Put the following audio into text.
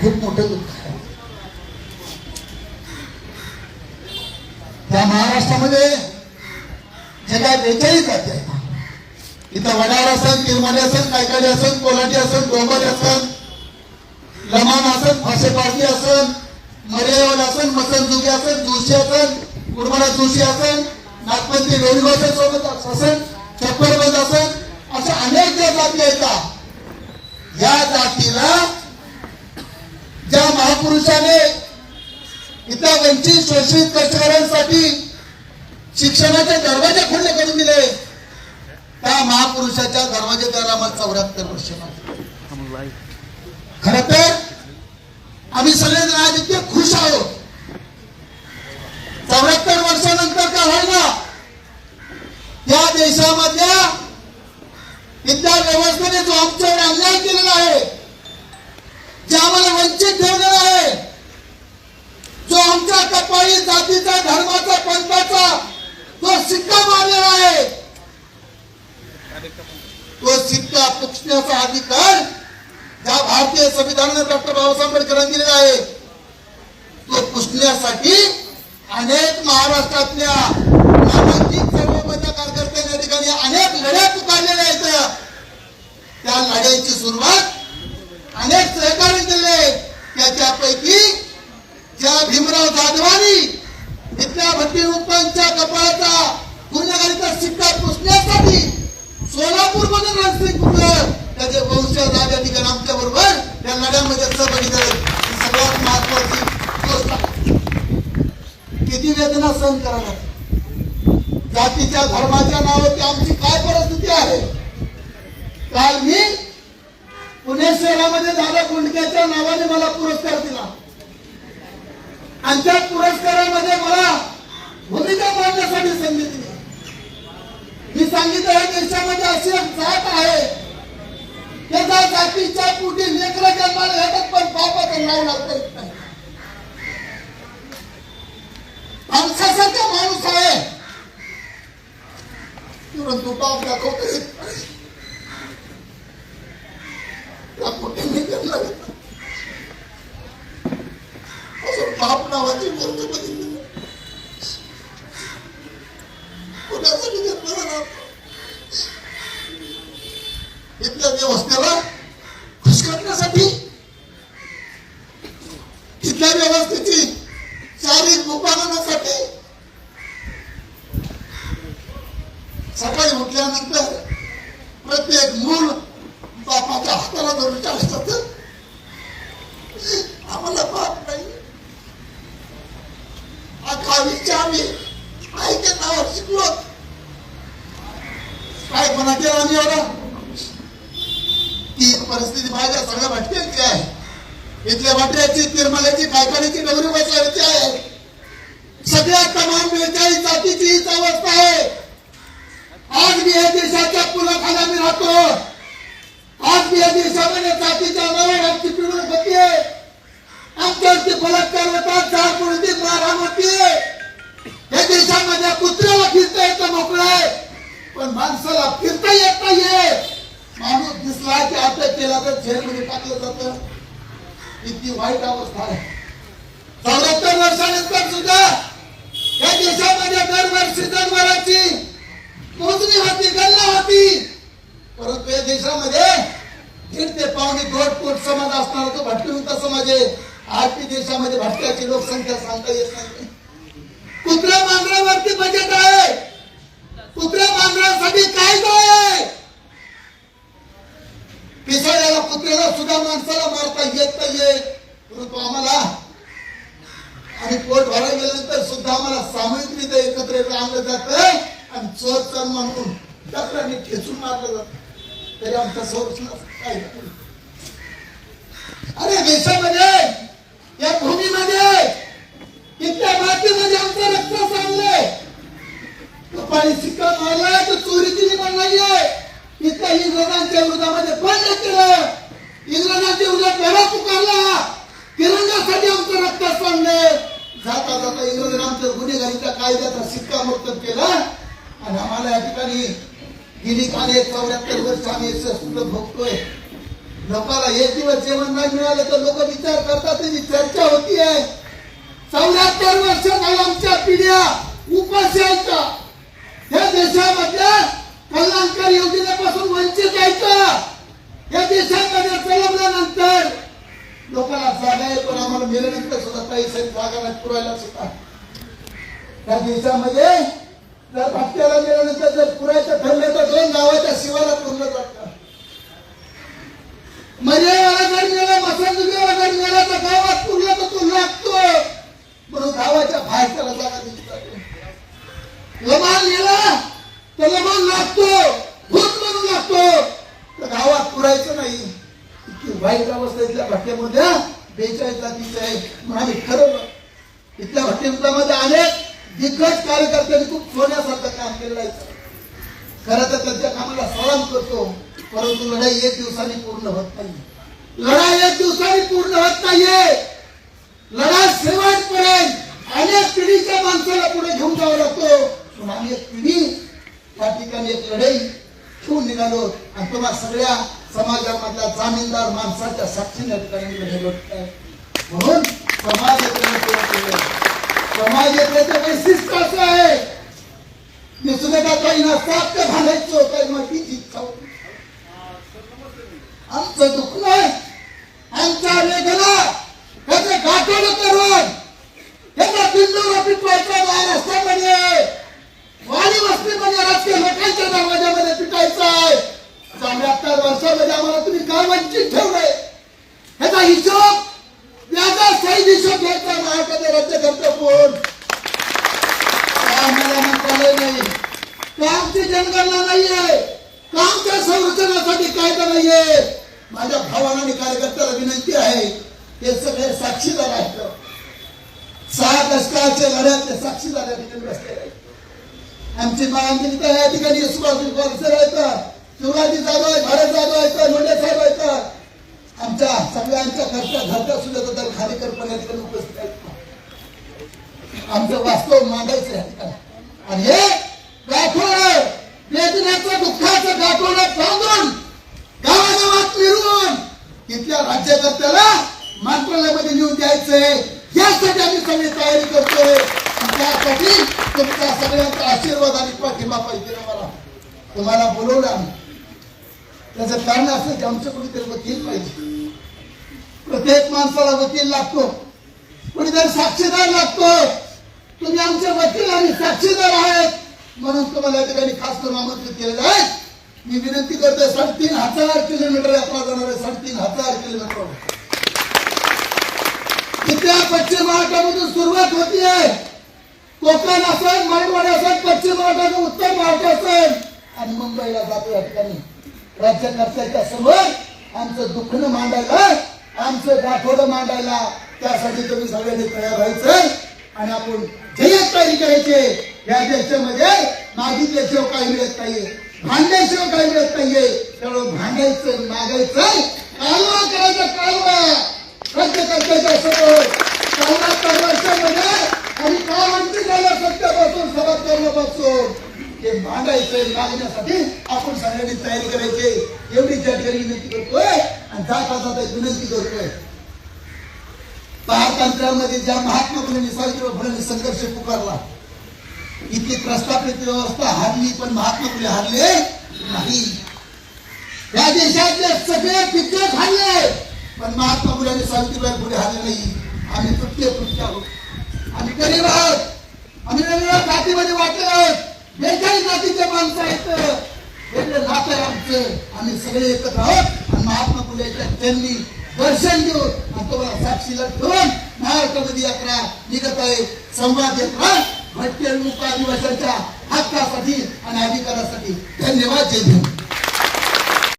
खूप मोठं दुःख आहे. त्या महाराष्ट्रामध्ये जे काय बेचाळीस जाती आहेत इथं वडार असन तिरमाले असन कायकाडी असन कोलाटी असन डोंगरी असन लमान असन फासे पारधी असन मर्यावल असन मसनजुगी असन जोशी असन उर्मला जोशी असन नागपंथी वेणुगोसे सोबत असन चप्परबंद असन अशा अनेक ज्या जाती येतात या जातीला ज्या महापुरुषाने इथं वंचित शोषित कष्टकऱ्यांसाठी शिक्षणाचे दरवाजे खुले करून दिले त्या महापुरुषाच्या दरवाजे त्याला मग चौऱ्याहत्तर वर्ष खर तर आम्ही सगळेजण आज इतके खुश आहोत. चौऱ्याहत्तर वर्षानंतर का व्हायला या देशामधल्या इथल्या व्यवस्थेने जो आमच्यावर अन्याय केलेला आहे जे आम्हाला वंचित ठेवणार आहे. जो आमच्या कपाळी जातीचा धर्माचा पंथाचा तो सिक्का मारलेला आहे. तो सिक्का पुसण्याचा अधिकार ज्या भारतीय संविधानाने डॉक्टर बाबासाहेब आंबेडकरांनी दिलेला आहे. तो पुसण्यासाठी अनेक महाराष्ट्रातल्या कार्यकर्त्यांच्या ठिकाणी अनेक लढ्या पुकारलेल्या आहेत. त्या लढ्याची सुरुवात अनेक सहकार्य केले त्याच्यापैकी ज्या भीमराव जाधवानी इथल्या भट्टीरुप्पांच्या कपाळाचा गुन्हेगारीचा सिक्का पुसण्यासाठी सोलापूर मधून रणसिंग कुकर त्याचे वंशज आज या ठिकाणी आमच्या बरोबर त्या लढ्यामध्ये सहभागी झाले ही सगळ्यात महत्वाची गोष्ट आहे. किती वेदना सहन कराव्या लागतात. जातीच्या धर्माच्या नावावरती आमची काय परिस्थिती आहे? काल मी पुणे शहरामध्ये दादा गुंडक्याच्या नावाने मला पुरस्कार दिला. आणि त्या पुरस्कारामध्ये मला भूमिका मांडण्यासाठी संधी दिली. मी सांगितलं या देशामध्ये अशी एक जात आहे की त्या जातीच्या पोटी लेकर जन्माला येतात पण पापाचं नाव लागता येत नाही माणसासारखा माणूस आहे परंतु पाप दाखवता येत नाही त्या पोटी मी जन्माला येतात. असं पाप नावाची गोष्ट बघितली कुणासाठी जन्माला लागतो इथल्या व्यवस्थेला खुश करण्यासाठी प्रत्येक मूल बापाच्या हाताला धरून असतात आम्हाला बाप नाही. अकरावीच्या आम्ही आईच्या नावावर शिकलो. काय पण केलं आम्ही एवढा ती परिस्थिती माझ्या सगळ्या भटक्यांची आहे. इथल्या वाट्याची तिरमल्याची कायकाण्याची डोंगरी बसवायची आहे. सगळ्या तमाम बेचाळीस जातीची हीच अवस्था आहे. आज मी या देशाच्या पुलाखाला मी राहतो. आज मी या देशामध्ये जातीच्या मरण आमची पिढून होतीये आमच्यावरती बलात्कार होतात चार पुढे मारहाण होतीये या देशामध्ये कुत्र्याला फिरता येतं मोकळं आहे. पण माणसाला फिरता येत नाहीये. माणूस दिसला की आता केला तर जेलमध्ये टाकलं जातं. इतकी वाईट अवस्था आहे. चालत वर्षानंतर सुद्धा या देशामध्ये दरवर्षी जन्मराची मोजणी होती गणना होती परंतु या देशामध्ये दीड ते कोट समाज असणारा तो भटकविता समाज आहे आजच्या देशामध्ये भटक्याची लोकसंख्या सांगता येत नाही. कुत्र्या मांजरावरती बजेट आहे. कुत्र्या मांजरासाठी कायदा आहे. पिसाळ्याला कुत्र्याला सुद्धा माणसाला मारता येत नाहीये. परंतु आम्हाला आणि पोट भरायला गेल्यानंतर सुद्धा आम्हाला सामूहिकरित्या एकत्र आणलं जात आणि चोर चोर म्हणून डॉक्टरांनी ठेचून मारलं जात. तरी आमचा संरक्षण काय अरे देशामध्ये या भूमीमध्ये इथल्या मातीमध्ये आमचं रक्त चाललंय. कपाळी सिक्का मारलाय तर चोरी केली पण नाहीये. इथल्या इंग्रजांच्या विरोधामध्ये बंद केलं इंग्रजांच्या विरोधात लढा पुकारला तिरंगासाठी आमचं रक्त सांगले जाता जाता इंग्रजांनी आमच्या गुन्हेगारीच्या कायद्याचा सिक्का मुक्त केला आणि आम्हाला या ठिकाणी गेली काले चौऱ्याहत्तर वर्ष आम्ही सुद्धा भोगतोय लोकांना एक दिवस जेवण नाही मिळालं तर लोक विचार करतात त्याची चर्चा होतीये चौऱ्याहत्तर वर्ष झालं आमच्या पिढ्या उपाशी आहेत या देशामधल्या कल्याणकारी योजनेपासून वंचित आहेत या देशामध्ये चलवल्यानंतर लोकांना जागा आहे पण आम्हाला मेल्यानंतर सुद्धा काही साहेब जागा नाही पुरायला सुद्धा. त्या देशामध्ये जर भटक्याला मेल्यानंतर जर पुरायचं ठरलं तर दोन गावाच्या शिवाला पुरलं जातं. मर्यावाला जर मेला मसंदुलीवाला जर मेला तर गावात पुरला तर तो लागतो. म्हणून गावाच्या बाहेर त्याला जागा दिली लमान गेला तर लमान लागतो. भूत म्हणून लागतो. तर गावात पुरायचं नाही. इतकी वाईट अवस्था इथल्या भट्ट्यामध्ये बेचाळीस जातीचं आहे. म्हणून आम्ही ठरवलं. इथल्या भट्टीमध्ये अनेक दिग्गज कार्यकर्त्यांनी खूप सोन्यासारखं काम केलेलं आहे. खरं तर त्यांच्या कामाला सलाम करतो परंतु लढाई एक दिवसाने पूर्ण होत नाही लढाई एक दिवसाने पूर्ण होत नाहीये. लढाई शेवटपर्यंत अनेक पिढीच्या माणसाला पुढे घेऊन जावं लागतो. पण आम्ही एक पिढी या ठिकाणी एक लढाई घेऊन निघालो. आणि तुम्हा सगळ्या समाजामधल्या जामीनदार माणसाच्या साक्षीने या ठिकाणी मी लढाई लढतोय. म्हणून समाज समाज यात्रेचं वैशिष्ट्य असं आहे मी काही नसतात ते घालायचो काही मातीची इच्छा आमचं दुखणं आमच्या वेदना त्याचं गाठोड करून त्याचा बिंदू पिटवायचा रस्त्यामध्ये. वाणी वस्तीमध्ये राजकीय लोकांच्या दरवाजामध्ये पिटायचा आहे. चौऱ्याहत्तर वर्षामध्ये आम्हाला तुम्ही काय वंचित ठेवलंय ह्याचा हिशोब याचा सहित हिशोब घ्यायचा महाराष्ट्राचे राज्यकर्ते कोण आम्हाला मंत्रालय नाही कामची जनगणना नाहीये. कामच्या संरक्षणासाठी कायदा नाहीये. माझ्या भावाला आणि कार्यकर्त्याला विनंती आहे ते सगळे साक्षीदार आहेत. सहा दशकाच्या लढ्यात ते साक्षीदार आहेत. आमची आमची या ठिकाणी सुभाष सर आहेत. शिवराजी जाधव आहे भारत जाधव आहे लोंढे साहेब आहेत. आमच्या सगळ्यांच्या घरच्या घरच्या सुद्धा तर खालीकर पण या ठिकाणी उपस्थित आहेत. आमचं वास्तव मांडायचं आहे आणि हे नेऊन द्यायचंय यासाठी आम्ही सगळी तयारी करतोय त्यासाठी तुमच्या सगळ्यांचा आशीर्वाद आणि पाठिंबा पाहिजे मला तुम्हाला बोलवलं आम्ही. त्याचं कारण असं की आमचं कुठेतरी वकील पाहिजे. प्रत्येक माणसाला वकील लागतो. कुणीतरी साक्षीदार लागतो. तुम्ही आमचे वकील आणि साक्षीदार आहेत. म्हणून तुम्हाला या ठिकाणी खास करून आमंत्रित केलेलं आहे. मी विनंती करतोय साडेतीन हजार किलोमीटर यात्रा जाणार आहे. साडेतीन हजार किलोमीटर. पश्चिम महाराष्ट्रामधून सुरुवात होती आहे. कोकण असेल मराठवाडा असेल पश्चिम महाराष्ट्र उत्तर महाराष्ट्र असेल आणि मुंबईला जातो या ठिकाणी राज्यकर्त्याच्या समोर आमचं दुखणं मांडायला आमचं गाठोडं मांडायला त्यासाठी तुम्ही सगळ्यांनी तयार व्हायचं आणि आपण जयत तयारी करायचे या देशामध्ये मागितल्याशिवाय काही मिळत नाहीये भांडल्याशिवाय काही मिळत नाहीये. त्यामुळे भांडायचं मागायचं कालवा करायचं कालवा. राज्यकर्त्याच्या समोर चौऱ्याहत्तर वर्षामध्ये आणि काय म्हणते झालं सत्यापासून सभाकरणापासून ते मांडायचं मागण्यासाठी आपण सगळ्यांनी तयारी करायची एवढी त्या ठिकाणी विनंती करतोय आणि जाता जाता एक विनंती करतोय पारतंत्र्यामध्ये ज्या महात्मा फुलेंनी सावित्रीबाई फुलेंनी संघर्ष पुकारला इतकी प्रस्थापित व्यवस्था हारली पण महात्मा फुले हारले नाही या देशातले सगळे दिग्गज हारले पण महात्मा फुले आणि सावित्रीबाई फुले हारले नाही. आम्ही तुटके तुटके आहोत. आम्ही गरीब आहोत. आम्ही वेगवेगळ्या जातीमध्ये वाटले आहोत. वेगळ्या जातीचे माणसं आहेत. वेगळे नातं आहे आमचं. आम्ही सगळे एकत्र आहोत. आणि महात्मा फुलेच्या त्यांनी दर्शन घेऊन आणि तुम्हाला साक्षीला ठेवून महाराष्ट्रामध्ये यात्रा निघत आहे. संवाद यात्रा भटके लोक आदिवासींच्या हक्कासाठी आणि अधिकारासाठी. धन्यवाद. जय धन्यवाद